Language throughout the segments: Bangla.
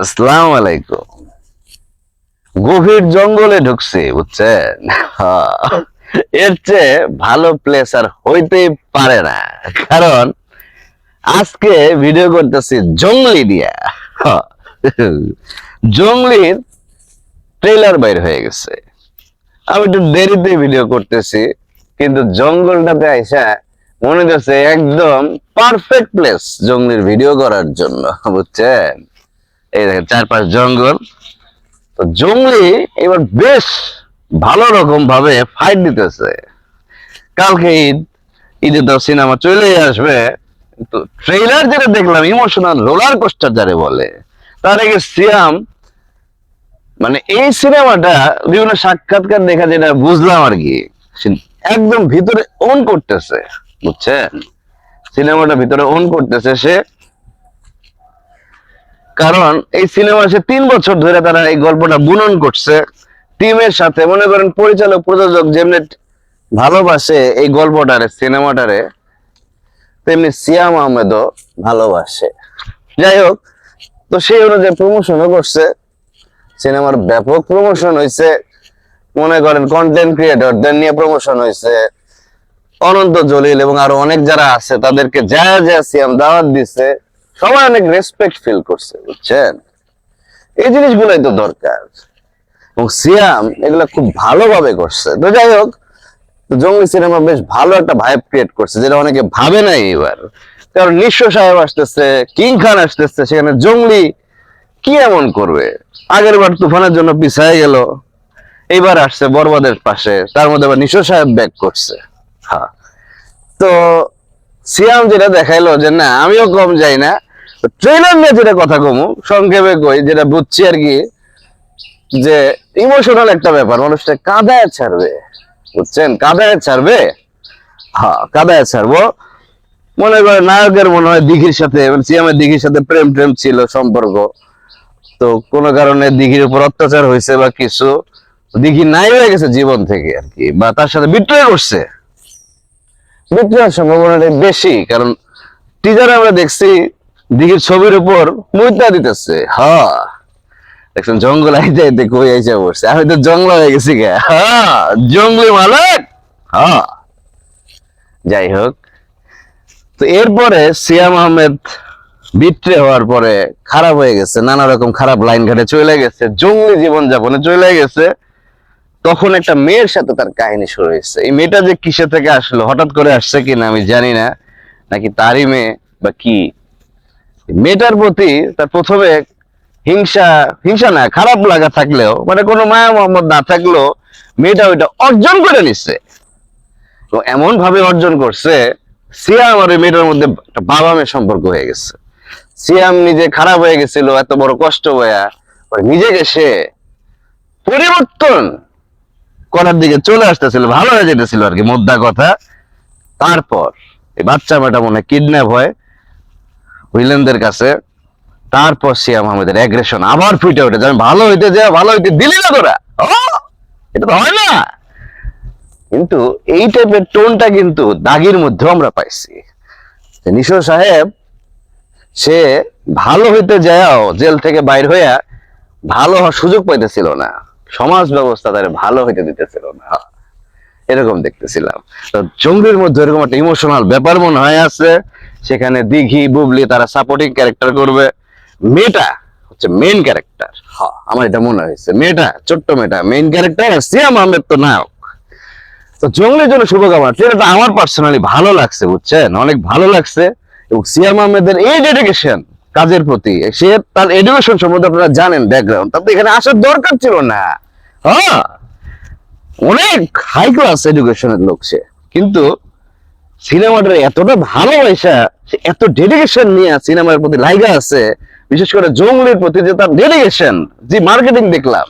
আসসালাম আলাইকুম। গভীর জঙ্গলে ঢুকছে, বুঝছেন। এর চেয়ে ভালো প্লেস আর হইতেই পারে না। কারণ আজকে ভিডিও করতেছি জঙ্গলি দিয়া। জঙ্গলির ট্রেলার বাইর হয়ে গেছে। আমি একটু দেরিতে ভিডিও করতেছি, কিন্তু জঙ্গলটাতে আইসা মনে হচ্ছে একদম পারফেক্ট প্লেস জঙ্গলির ভিডিও করার জন্য, বুঝছেন? এই দেখেন, চারপাশ জঙ্গল। তো জঙ্গলি এবার বেশ ভালো রকম ভাবে ফাইট দিতেছে। কালকে ঈদ, ঈদে তো সিনেমা চলে আসবে। তো ট্রেলার যেটা দেখলাম ইমোশনাল রোলার কোস্টার যারে বলে, তার আগে সিয়াম মানে এই সিনেমাটা বিভিন্ন সাক্ষাৎকার দেখা যেটা বুঝলাম আর কি। একদম ভিতরে অন করতেছে, বুঝছেন? সিনেমাটা ভিতরে অন করতেছে, সে কারণ এই সিনেমা সে তিন বছর ধরে তারা এই গল্পটা বুনন করছে। টিমের সাথে, মনে করেন পরিচালক, প্রযোজক যেমনি ভালোবাসে এই গল্পটারে, সিনেমাটারে, তেমনি সিয়াম আহমেদও ভালোবাসে। যাই হোক, তো সেই অনুযায়ী প্রমোশনও করছে। সিনেমার ব্যাপক প্রমোশন হয়েছে মনে করেন কন্টেন্ট ক্রিয়েটরদের নিয়ে প্রমোশন হয়েছে অনন্ত জলিল এবং আরও অনেক যারা আছে, তাদেরকে যা যা সিয়াম দাওয়াত দিছে। সবাই অনেক রেসপেক্ট ফিল করছে, বুঝছেন? এই জিনিসগুলোই তো দরকার। এবং সিয়াম এগুলা খুব ভালোভাবে করছে। তো যাই হোক জঙ্গলি সিনেমা বেশ ভালো একটা ভাইব ক্রিয়েট করছে, যেটা অনেকে ভাবে নাই এবার কারণ নিঃস্ব সাহেব আসতেছে, কিং খান আসতেছে, সেখানে জঙ্গলি কি এমন করবে? আগের বার তুফানের জন্য পিছায় গেল, এইবার আসছে বরবাদের পাশে, তার মধ্যে আবার নিশো সাহেব ব্যাক করছে। হ্যাঁ। তো সিয়াম যেটা দেখাইলো যে না, আমিও কম যাই না। ট্রেলার নিয়ে যেটা কথা কমু, সংক্ষেপে কই, যেটা বুঝছি আর কি, যে ইমোশনাল একটা ব্যাপার, মানুষটা কাঁদায় ছাড়বে। বুঝছেন? কাঁদায় ছাড়বে? হ্যাঁ কাঁদায় ছাড়বো। মনে করে নায়কের মনে হয় দিঘির সাথে মানে সিয়ামের দিঘির সাথে প্রেম প্রেম ছিল সম্পর্ক। তো কোনো কারণে দিঘির উপর অত্যাচার হয়েছে বা কিছু, দিঘি নাই হয়ে গেছে জীবন থেকে আর কি, বা তার সাথে বিক্রয় করছে। বিক্রয়ের সম্ভাবনাটা বেশি, কারণ টিজারে আমরা দেখছি দিঘির ছবির উপর মুদ্রা দিতেছে। হ্যাঁ দেখছেন জঙ্গল আইতে আইতে কই আইসা বসছে আমি তো জঙ্গল হয়ে গেছি গে। জঙ্গলি মালিক। যাই হোক। তো এরপরে সিয়াম আহমেদ বিট্রে হওয়ার পরে খারাপ হয়ে গেছে, নানা রকম খারাপ লাইন ঘাটে চলে গেছে, জঙ্গলি জীবন যাপনে চলে গেছে। তখন একটা মেয়ের সাথে তার কাহিনী শুরু হয়েছে। এই মেয়েটা যে কিসে থেকে আসলো, হঠাৎ করে আসছে কিনা আমি জানি না, নাকি তারই মেয়ে বা কি? মেয়েটার প্রতি তার প্রথমে হিংসা হিংসা না, খারাপ লাগা থাকলেও মানে কোনো মায়া মোহাম্মদ না থাকলেও মেয়েটা ওইটা অর্জন করে নিচ্ছে। তো এমন ভাবে অর্জন করছে, সিয়াম আর ওই মেয়েটার মধ্যে একটা বাবা মেয়ে সম্পর্ক হয়ে গেছে। সিয়াম নিজে খারাপ হয়ে গেছিল, এত বড় কষ্ট পরে নিজেকে সে পরিবর্তন করার দিকে চলে আসতেছিল, ভালো হয়ে যেতেছিল আর কি, মোদ্দা কথা। তারপর এই বাচ্চা মেয়েটা মনে কিডন্যাপ হয় উইলেনদের কাছে। তারপর সিয়াম আহমেদের অ্যাগ্রেশন আবার ফুটে ওঠে আমি ভালো হইতে যা, ভালো হইতে দিলি না তোরা। এটা তো হয় না। কিন্তু এই টাইপের টোনটা কিন্তু দাগির মধ্যেও আমরা পাইছি। নিশো সাহেব, সে ভালো হইতে যাও জেল থেকে বাইর হইয়া ভালো হওয়ার সুযোগ পাইতেছিল না। সমাজ ব্যবস্থা তার ভালো হইতে দিতেছিল না। এরকম দেখতেছিলাম। তো জঙ্গলির মধ্যে এরকম একটা ইমোশনাল ব্যাপার মনে হয় আছে, সেখানে দিঘি, বুবলি তারা সাপোর্টিং ক্যারেক্টার করবে। মেয়েটা হচ্ছে মেইন ক্যারেক্টার হ্যাঁ আমার এটা মনে হয়েছে। মেয়েটা, ছোট্ট মেয়েটা মেইন ক্যারেক্টার সিয়াম আহমেদ তো নায়ক। তো জঙ্গলের জন্য শুভকামনা। ট্রেলারটা আমার পার্সোনালি ভালো লাগছে, বুঝছেন? অনেক ভালো লাগছে। এবং সিয়াম আহমেদের এই ডেডিকেশন কাজের প্রতি, সে তার এডুকেশন সম্বন্ধে আপনারা জানেন ব্যাকগ্রাউন্ড তাতে এখানে আসার দরকার ছিল না। হ্যাঁ অনেক হাই ক্লাস এডুকেশনের লোক সে। কিন্তু সিনেমাটার এতটা ভালোবাসা সে এত ডেডিকেশন নিয়ে সিনেমার প্রতি লাইগা আছে, বিশেষ করে প্রতি যে তার ডেডিকেশন যে মার্কেটিং দেখলাম,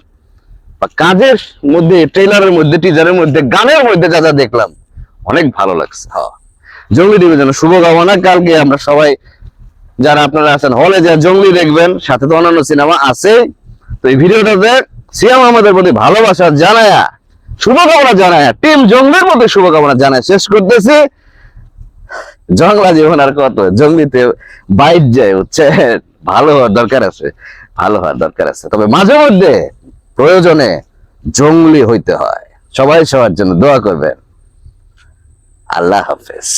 বা কাজের মধ্যে ট্রেলারের মধ্যে টিজারের মধ্যে, গানের মধ্যে যা যা দেখলাম, অনেক ভালো লাগছে। হ্যাঁ জঙ্গলি জন্য শুভকামনা। কালকে আমরা সবাই যারা আপনারা আছেন হলে যা জঙ্গলি দেখবেন, সাথে তো অন্যান্য সিনেমা আছে তো এই ভিডিওটাতে সিয়াম আমাদের প্রতি ভালোবাসা জানায়া, শুভকামনা জানায়া, টিম জঙ্গলির প্রতি শুভকামনা জানায় শেষ করতেছি। জঙ্গলা জীবন আর কত, জঙ্গলিতে বাইট যায়, হচ্ছে ভালো হওয়ার দরকার আছে, ভালো হওয়ার দরকার আছে। তবে মাঝে মধ্যে প্রয়োজনে জঙ্গলি হইতে হয়। সবাই সবার জন্য দোয়া করবেন। আল্লাহ হাফেজ।